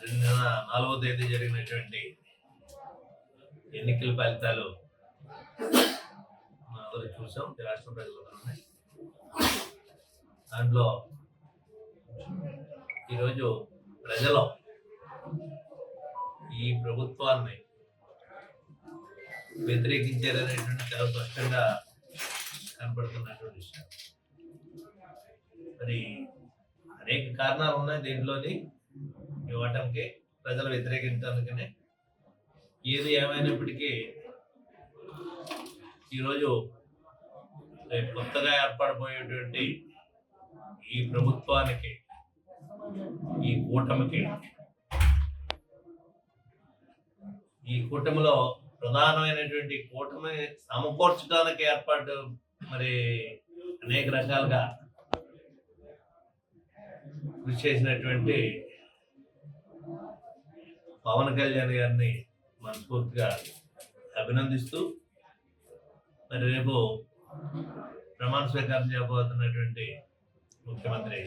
రెండు నెల నాలుగో తేదీ జరిగినటువంటి ఎన్నికల ఫలితాలు అందరూ చూసాం. రాష్ట్ర ప్రజలందరూ. దాంట్లో ఈరోజు ప్రజలు ఈ ప్రభుత్వాన్ని వ్యతిరేకించారనేటువంటి చాలా స్పష్టంగా కనపడుతున్నటువంటి విషయం. మరి అనేక కారణాలు ఉన్నాయి దీంట్లోని. ఈ ప్రజలు వ్యతిరేకించడానికనే ఏది ఏమైనప్పటికీ ఈరోజు కొత్తగా ఏర్పడబోయేటువంటి ఈ ప్రభుత్వానికి ఈ కూటమికి ఈ కూటమిలో ప్రధానమైనటువంటి కూటమి సమకూర్చడానికి ఏర్పాటు మరి అనేక రకాలుగా కృషి చేసినటువంటి పవన్ కళ్యాణ్ గారిని మనస్ఫూర్తిగా అభినందిస్తూ మరి రేపు ప్రమాణ స్వీకారం చేయబోతున్నటువంటి ముఖ్యమంత్రి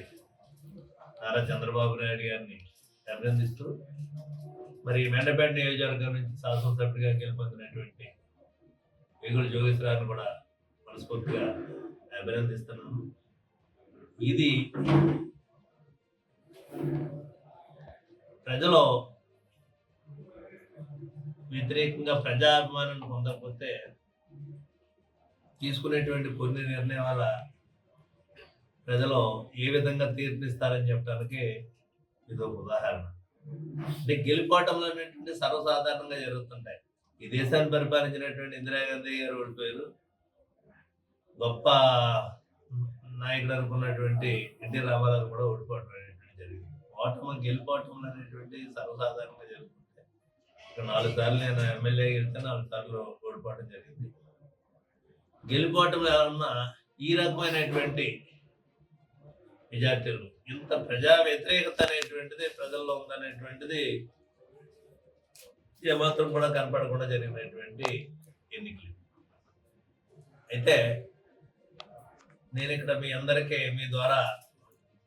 నారా చంద్రబాబు నాయుడు గారిని అభినందిస్తూ మరి మెండపేట నియోజకవర్గం నుంచి శాసనసభ్యుడిగా గెలుపొందినటువంటి వేగుడు జోగేశ్వరాన్ని కూడా మనస్ఫూర్తిగా అభినందిస్తున్నాను. ఇది ప్రజలు వ్యతిరేకంగా ప్రజాభిమానం పొందకపోతే తీసుకునేటువంటి కొన్ని నిర్ణయాల ప్రజలు ఏ విధంగా తీర్పిస్తారని చెప్పడానికి ఇది ఒక ఉదాహరణ. అంటే గెలుపాటంలో అనేటువంటి సర్వసాధారణంగా జరుగుతుంటాయి. ఈ దేశాన్ని పరిపాలించినటువంటి ఇందిరాగాంధీ గారు ఓడిపోయారు గొప్ప నాయకుడు అనుకున్నటువంటి ఎన్టీ రామారావు కూడా ఓడిపోవడం అనేటువంటి జరిగింది. ఓటమి గెలుపోవటం అనేటువంటి సర్వసాధారణంగా నాలుగు సార్లు నేను ఎమ్మెల్యే గెలిస్తే నాలుగు సార్లు ఓడిపోవడం జరిగింది. గెలిపోవటం ఏమన్నా ఈ రకమైనటువంటి మెజార్టీలు ఇంత ప్రజా వ్యతిరేకత అనేటువంటిది ప్రజల్లో ఉందనేటువంటిది ఏమాత్రం కూడా కనపడకుండా జరిగినటువంటి ఎన్నికలు. అయితే నేను ఇక్కడ మీ అందరికీ మీ ద్వారా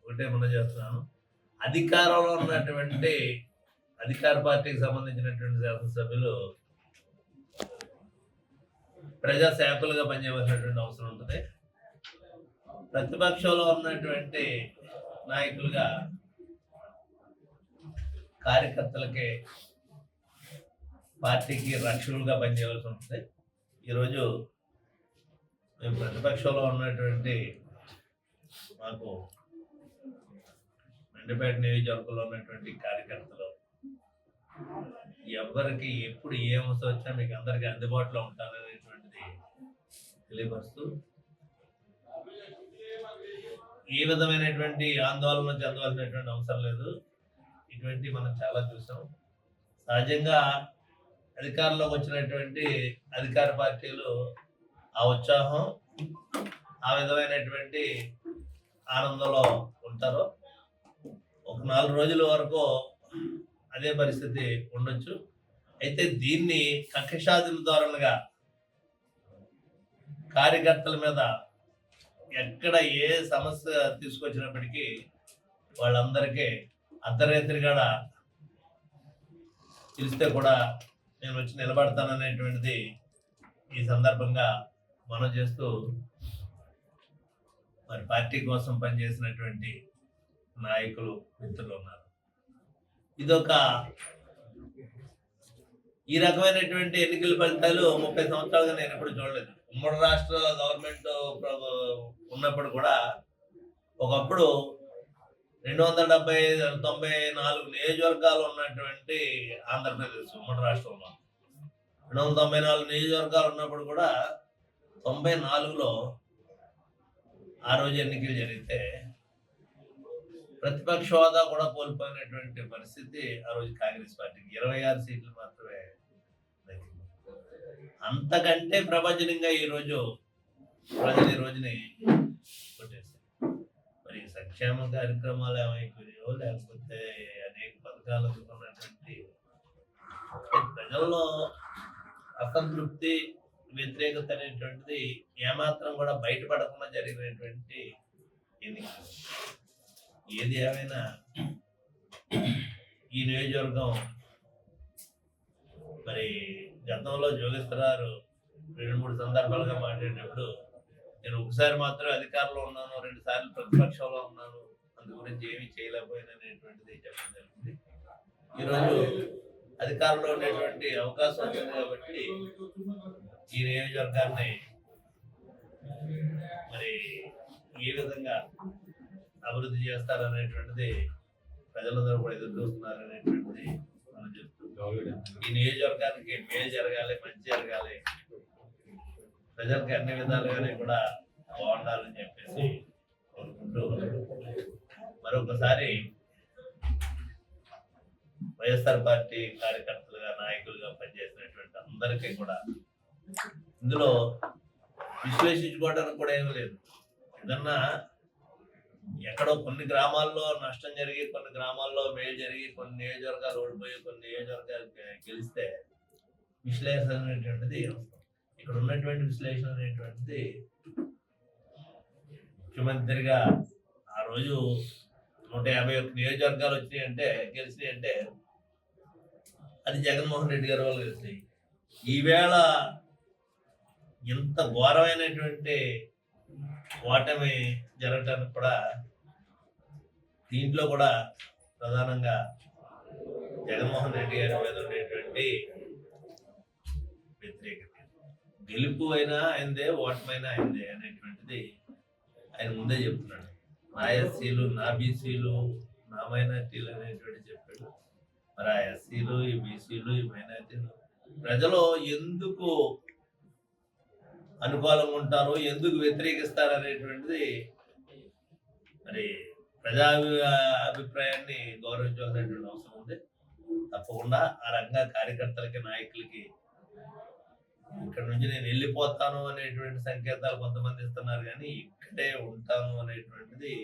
ఒకటే మనం చేస్తున్నాను. అధికారంలో ఉన్నటువంటి అధికార పార్టీకి సంబంధించినటువంటి శాసనసభ్యులు ప్రజా సేవకులుగా పనిచేయవలసినటువంటి అవసరం ఉంటుంది. ప్రతిపక్షంలో ఉన్నటువంటి నాయకులుగా కార్యకర్తలకి పార్టీకి రక్షకులుగా పనిచేయవలసి ఉంటుంది. ఈరోజు మేము ప్రతిపక్షంలో ఉన్నటువంటి మాకు మెండపేట నియోజకవర్గంలో ఉన్నటువంటి కార్యకర్తలు ఎవరికి ఎప్పుడు ఏ అవసరం వచ్చినా మీకు అందరికీ అందుబాటులో ఉంటారనేటువంటిది తెలియపరుస్తూ ఏ విధమైనటువంటి ఆందోళన చెందవలసినటువంటి అవసరం లేదు. ఇటువంటి మనం చాలా చూసాం. సహజంగా అధికారంలోకి వచ్చినటువంటి అధికార పార్టీలు ఆ ఉత్సాహం ఆ విధమైనటువంటి ఆనందంలో ఉంటారు. ఒక నాలుగు రోజుల వరకు అదే పరిస్థితి ఉండొచ్చు. అయితే దీన్ని కక్షాదుల ధోరణిగా కార్యకర్తల మీద ఎక్కడ ఏ సమస్య తీసుకొచ్చినప్పటికీ వాళ్ళందరికీ అర్ధరాత్రిగాడ పిలిస్తే కూడా నేను వచ్చి నిలబడతాననేటువంటిది ఈ సందర్భంగా మనం చేస్తూ మరి పార్టీ కోసం పనిచేసినటువంటి నాయకులు మిత్రులు ఉన్నారు. ఇదొక ఈ రకమైనటువంటి ఎన్నికల ఫలితాలు ముప్పై సంవత్సరాలుగా నేను ఎప్పుడు చూడలేదు. ఉమ్మడి రాష్ట్ర గవర్నమెంట్ ఉన్నప్పుడు కూడా ఒకప్పుడు రెండు వందల డెబ్బై తొంభై నాలుగు నియోజకవర్గాలు ఉన్నటువంటి ఆంధ్రప్రదేశ్ ఉమ్మడి రాష్ట్రంలో. రెండు వందల తొంభై నాలుగు నియోజకవర్గాలు ఉన్నప్పుడు కూడా తొంభై నాలుగులో ఆ రోజు ఎన్నికలు జరిగితే ప్రతిపక్ష హోదా కూడా కోల్పోయినటువంటి పరిస్థితి ఆ రోజు కాంగ్రెస్ పార్టీకి. ఇరవై ఆరు సీట్లు మాత్రమే అంతకంటే ప్రభజనంగా ఈరోజు ప్రజలు ఈ రోజుని కొట్టేస్తారు మరి సంక్షేమ కార్యక్రమాలు ఏమైపోయాయో లేకపోతే అనేక పథకాలు అందుకున్నటువంటి ప్రజల్లో అసంతృప్తి వ్యతిరేకత అనేటువంటిది ఏమాత్రం కూడా బయటపడకుండా జరిగినటువంటి ఎన్నిక ఏది ఏమైనా ఈ నియోజకవర్గం మరి గతంలో జోగేశ్వరరావు రెండు మూడు సందర్భాలుగా మాట్లాడినప్పుడు నేను ఒకసారి మాత్రం అధికారంలో ఉన్నాను రెండు సార్లు ప్రతిపక్షంలో ఉన్నాను అందు గురించి ఏమీ చేయలేకపోయాను అనేటువంటిది చెప్పడం జరిగింది. ఈరోజు అధికారంలో ఉండేటువంటి అవకాశం వచ్చింది కాబట్టి ఈ నియోజకవర్గాన్ని మరి ఏ విధంగా అభివృద్ధి చేస్తారనేటువంటిది ప్రజలందరూ కూడా ఎదురు చూస్తున్నారు అనేటువంటిది మనం చెప్తున్నాం ఈ నియోజకవర్గానికి మేలు జరగాలి మంచి జరగాలి. ప్రజలకు అన్ని విధాలుగానే కూడా బాగుండాలని చెప్పేసి కోరుకుంటూ మరొకసారి వైఎస్ఆర్ పార్టీ కార్యకర్తలుగా నాయకులుగా పనిచేసినటువంటి అందరికీ కూడా ఇందులో విశ్లేషించుకోవడానికి కూడా ఏమీ లేదు. ఏదన్నా ఎక్కడో కొన్ని గ్రామాల్లో నష్టం జరిగి కొన్ని గ్రామాల్లో మేలు జరిగి కొన్ని నియోజకవర్గాలు ఓడిపోయి కొన్ని నియోజకవర్గాలు గెలిస్తే విశ్లేషణ అనేటువంటిది ఇక్కడ ఉన్నటువంటి విశ్లేషణ అనేటువంటిది ముఖ్యమంత్రిగా ఆ రోజు నూట యాభై ఒక్క నియోజకవర్గాలు వచ్చినాయి అంటే గెలిచినాయి అంటే అది జగన్మోహన్ రెడ్డి గారి వాళ్ళు గెలిచినాయి. ఈవేళ ఇంత ఘోరమైనటువంటి ఓటమి జరగటానికి కూడా దీంట్లో కూడా ప్రధానంగా జగన్మోహన్ రెడ్డి గారి మీద ఉండేటువంటి వ్యతిరేకత. గెలుపు అయినా అయిందే ఓటమైనా అయిందే అనేటువంటిది ఆయన ముందే చెప్తున్నాడు. నా ఎస్సీలు నా బీసీలు నా మైనార్టీలు అనేటువంటి చెప్పాడు. మరి ఆ ఎస్సీలు ఈ బీసీలు ఈ మైనార్టీలు ప్రజలు ఎందుకు అనుకూలంగా ఉంటారో ఎందుకు వ్యతిరేకిస్తారు అనేటువంటిది మరి ప్రజా అభి- అభిప్రాయాన్ని గౌరవించాల్సినటువంటి అవసరం ఉంది. తప్పకుండా ఆ రంగ కార్యకర్తలకి నాయకులకి ఇక్కడ నుంచి నేను వెళ్ళిపోతాను అనేటువంటి సంకేతాలు కొంతమంది ఇస్తున్నారు కానీ ఇక్కడే ఉంటాను అనేటువంటిది